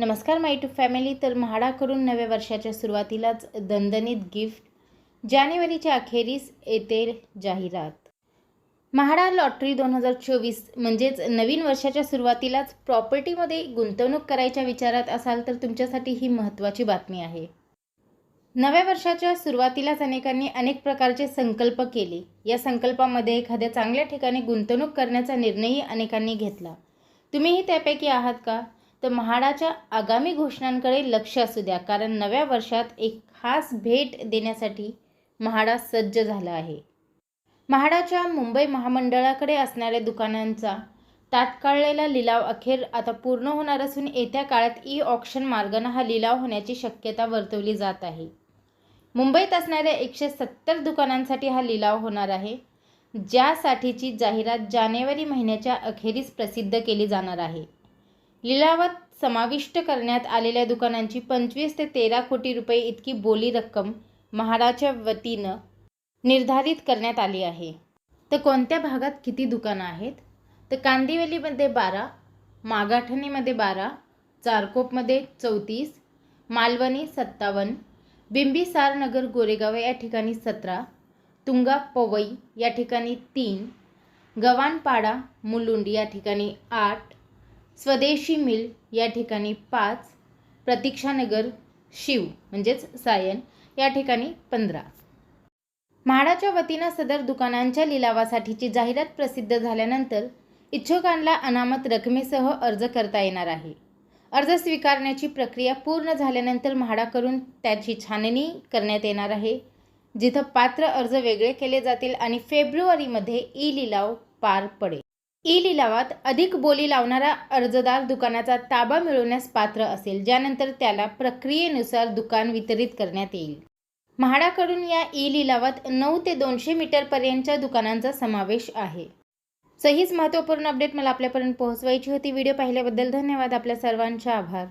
नमस्कार माय to family तर म्हाडाकडून नव्या वर्षाच्या सुरुवातीलाच दणदणीत गिफ्ट जानेवारीच्या अखेरीस येते जाहिरात. म्हाडा लॉटरी दोन हजार चोवीस म्हणजेच नवीन वर्षाच्या सुरुवातीलाच प्रॉपर्टीमध्ये गुंतवणूक करायच्या विचारात असाल तर तुमच्यासाठी ही महत्त्वाची बातमी आहे. नव्या वर्षाच्या सुरुवातीलाच अनेकांनी अनेक प्रकारचे संकल्प केले. या संकल्पामध्ये एखाद्या चांगल्या ठिकाणी गुंतवणूक करण्याचा निर्णयही अनेकांनी घेतला. तुम्हीही त्यापैकी आहात का? तर म्हाडाच्या आगामी घोषणांकडे लक्ष असू द्या. कारण नव्या वर्षात एक खास भेट देण्यासाठी म्हाडा सज्ज झाला आहे. म्हाडाच्या मुंबई महामंडळाकडे असणाऱ्या दुकानांचा तात्काळलेला लिलाव अखेर आता पूर्ण होणार असून येत्या काळात ई ऑक्शन मार्गानं हा लिलाव होण्याची शक्यता वर्तवली जात आहे. मुंबईत असणाऱ्या एकशे सत्तर दुकानांसाठी हा लिलाव होणार आहे ज्यासाठीची जाहिरात जानेवारी महिन्याच्या अखेरीस प्रसिद्ध केली जाणार आहे. लिलावात समाविष्ट करण्यात आलेल्या दुकानांची पंचवीस ते तेरा कोटी रुपये इतकी बोली रक्कम महाडाच्या वतीनं निर्धारित करण्यात आली आहे. तर कोणत्या भागात किती दुकानं आहेत? तर कांदिवलीमध्ये बारा मागाठणीमध्ये बारा चारकोपमध्ये चौतीस मालवणी सत्तावन्न बिंबिसारनगर गोरेगाव या ठिकाणी सतरा तुंगा पवई या ठिकाणी तीन गव्हाणपाडा मुलुंड या ठिकाणी आठ स्वदेशी मिल या ठिकाणी पाच प्रतीक्षानगर शिव म्हणजेच सायन या ठिकाणी पंधरा. म्हाडाच्या वतीनं सदर दुकानांच्या लिलावासाठीची जाहिरात प्रसिद्ध झाल्यानंतर इच्छुकांना अनामत रकमेसह अर्ज करता येणार आहे. अर्ज स्वीकारण्याची प्रक्रिया पूर्ण झाल्यानंतर म्हाडाकडून त्याची छाननी करण्यात येणार आहे जिथं पात्र अर्ज वेगळे केले जातील आणि फेब्रुवारीमध्ये ई लिलाव पार पडेल. ई लिलावात अधिक बोली लावणारा अर्जदार दुकानाचा ताबा मिळवण्यास पात्र असेल ज्यानंतर त्याला प्रक्रियेनुसार दुकान वितरित करण्यात येईल. म्हाडाकडून या ई लिलावात नऊ ते दोनशे मीटरपर्यंतच्या दुकानांचा समावेश आहे. सहीच महत्त्वपूर्ण अपडेट मला आपल्यापर्यंत पोहोचवायची होती. व्हिडिओ पाहिल्याबद्दल धन्यवाद. आपल्या सर्वांचे आभार.